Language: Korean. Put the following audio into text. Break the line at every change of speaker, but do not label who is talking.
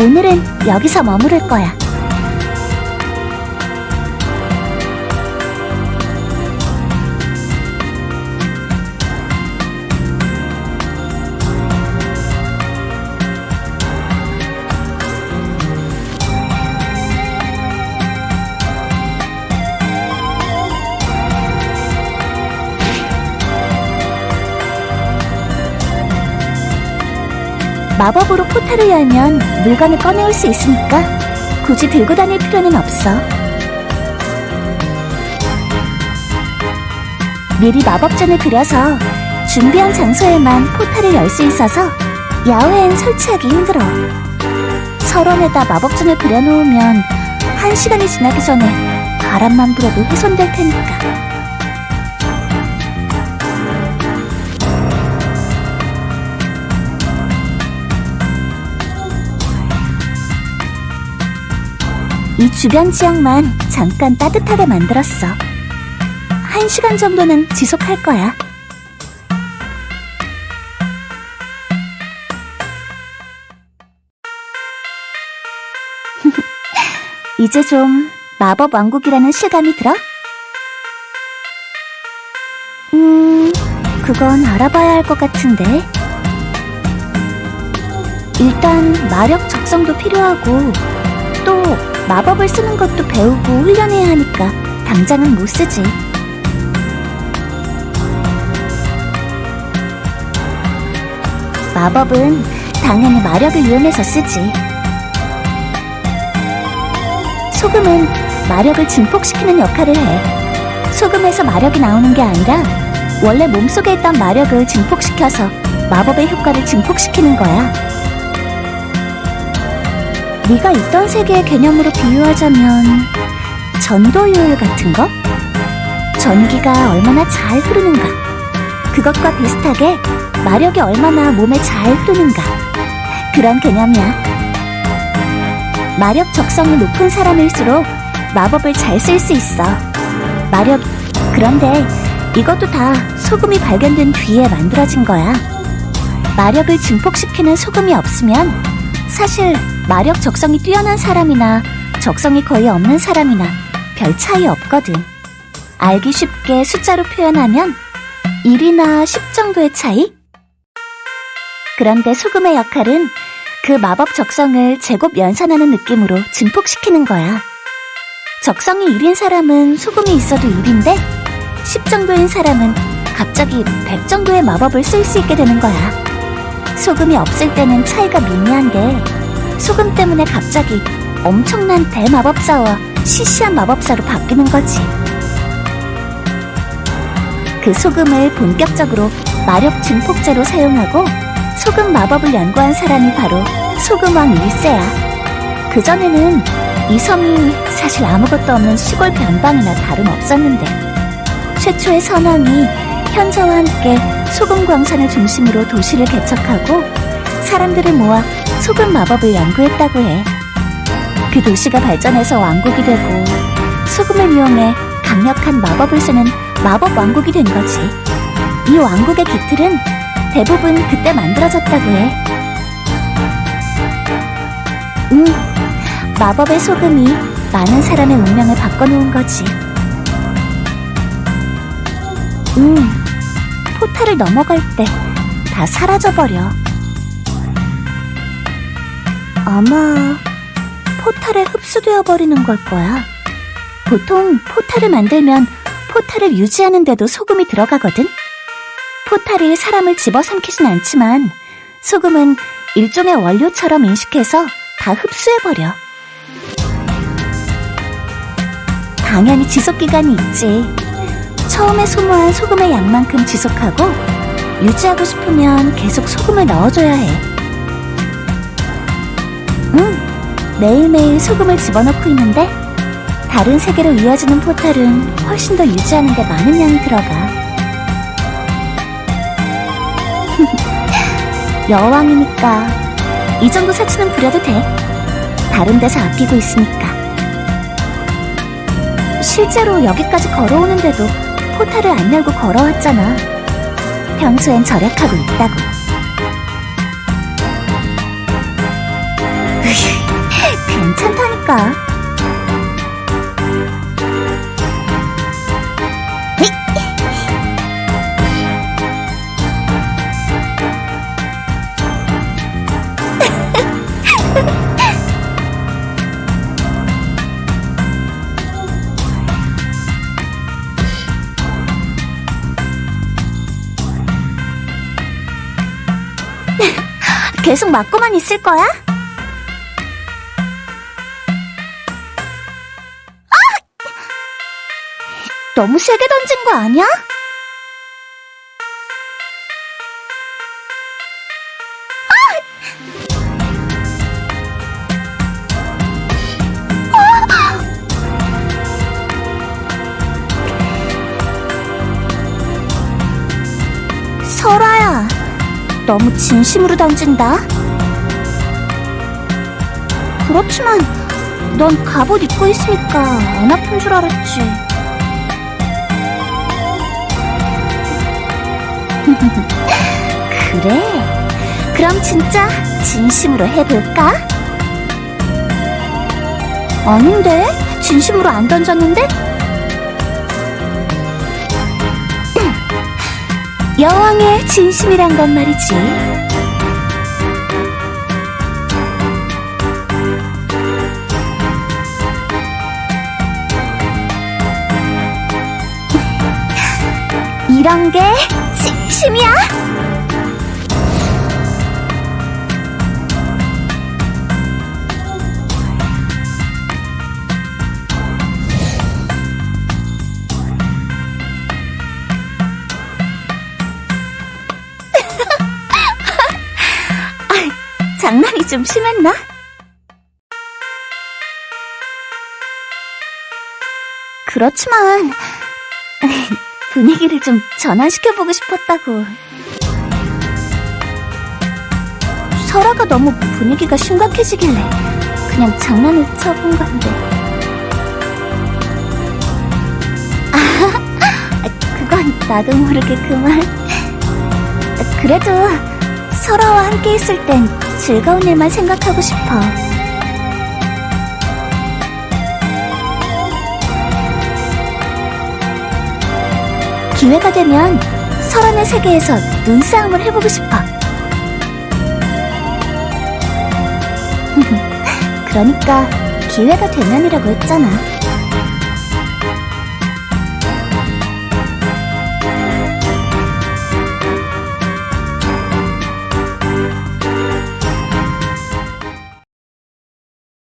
오늘은 여기서 머무를 거야. 마법으로 포탈을 열면 물건을 꺼내올 수 있으니까 굳이 들고 다닐 필요는 없어. 미리 마법전을 그려서 준비한 장소에만 포탈을 열 수 있어서 야외엔 설치하기 힘들어. 서론에다 마법전을 그려놓으면 한 시간이 지나기 전에 바람만 불어도 훼손될 테니까. 이 주변 지역만 잠깐 따뜻하게 만들었어. 한 시간 정도는 지속할 거야. 이제 좀 마법 왕국이라는 실감이 들어? 음, 그건 알아봐야 할 것 같은데. 일단 마력 적성도 필요하고 또 마법을 쓰는 것도 배우고 훈련해야 하니까 당장은 못 쓰지. 마법은 당연히 마력을 이용해서 쓰지. 소금은 마력을 증폭시키는 역할을 해. 소금에서 마력이 나오는 게 아니라 원래 몸속에 있던 마력을 증폭시켜서 마법의 효과를 증폭시키는 거야. 네가 있던 세계의 개념으로 비유하자면 전도율 같은 거? 전기가 얼마나 잘 흐르는가? 그것과 비슷하게 마력이 얼마나 몸에 잘 흐르는가? 그런 개념이야. 마력 적성이 높은 사람일수록 마법을 잘 쓸 수 있어. 마력, 그런데 이것도 다 소금이 발견된 뒤에 만들어진 거야. 마력을 증폭시키는 소금이 없으면 사실 마력 적성이 뛰어난 사람이나 적성이 거의 없는 사람이나 별 차이 없거든. 알기 쉽게 숫자로 표현하면 1이나 10 정도의 차이? 그런데 소금의 역할은 그 마법 적성을 제곱 연산하는 느낌으로 증폭시키는 거야. 적성이 1인 사람은 소금이 있어도 1인데 10 정도인 사람은 갑자기 100 정도의 마법을 쓸 수 있게 되는 거야. 소금이 없을 때는 차이가 미미한데 소금 때문에 갑자기 엄청난 대마법사와 시시한 마법사로 바뀌는 거지. 그 소금을 본격적으로 마력 증폭제로 사용하고 소금 마법을 연구한 사람이 바로 소금왕 일세야. 그전에는 이 섬이 사실 아무것도 없는 시골 변방이나 다름없었는데 최초의 선왕이 현자와 함께 소금 광산을 중심으로 도시를 개척하고 사람들을 모아 소금 마법을 연구했다고 해. 그 도시가 발전해서 왕국이 되고 소금을 이용해 강력한 마법을 쓰는 마법 왕국이 된 거지. 이 왕국의 기틀은 대부분 그때 만들어졌다고 해. 음, 마법의 소금이 많은 사람의 운명을 바꿔놓은 거지. 음, 포탈을 넘어갈 때 다 사라져버려. 아마 포탈에 흡수되어 버리는 걸 거야. 보통 포탈을 만들면 포탈을 유지하는데도 소금이 들어가거든. 포탈이 사람을 집어삼키진 않지만 소금은 일종의 원료처럼 인식해서 다 흡수해버려. 당연히 지속기간이 있지. 처음에 소모한 소금의 양만큼 지속하고 유지하고 싶으면 계속 소금을 넣어줘야 해. 매일매일 소금을 집어넣고 있는데 다른 세계로 이어지는 포탈은 훨씬 더 유지하는 데 많은 양이 들어가. 여왕이니까 이 정도 사치는 부려도 돼. 다른 데서 아끼고 있으니까. 실제로 여기까지 걸어오는데도 포탈을 안 열고 걸어왔잖아. 평소엔 절약하고 있다고. 테니까. 계속 맞고만 있을 거야? 너무 세게 던진 거 아니야? 설아야, 너무 진심으로 던진다. 그렇지만, 넌 갑옷 입고 있으니까 안 아픈 줄 알았지. 그래. 그럼 진짜 진심으로 해볼까? 아닌데? 진심으로 안 던졌는데? 여왕의 진심이란 건 말이지. 이런 게진 심이야? 장난이 좀 심했나? 그렇지만 분위기를 좀 전환시켜보고 싶었다고. 설아가 너무 분위기가 심각해지길래 그냥 장난을 쳐본 건데. 아, 그건 나도 모르게 그만. 그래도 설아와 함께 있을 땐 즐거운 일만 생각하고 싶어. 기회가 되면 설안의 세계에서 눈싸움을 해보고 싶어. 그러니까 기회가 되면이라고 했잖아.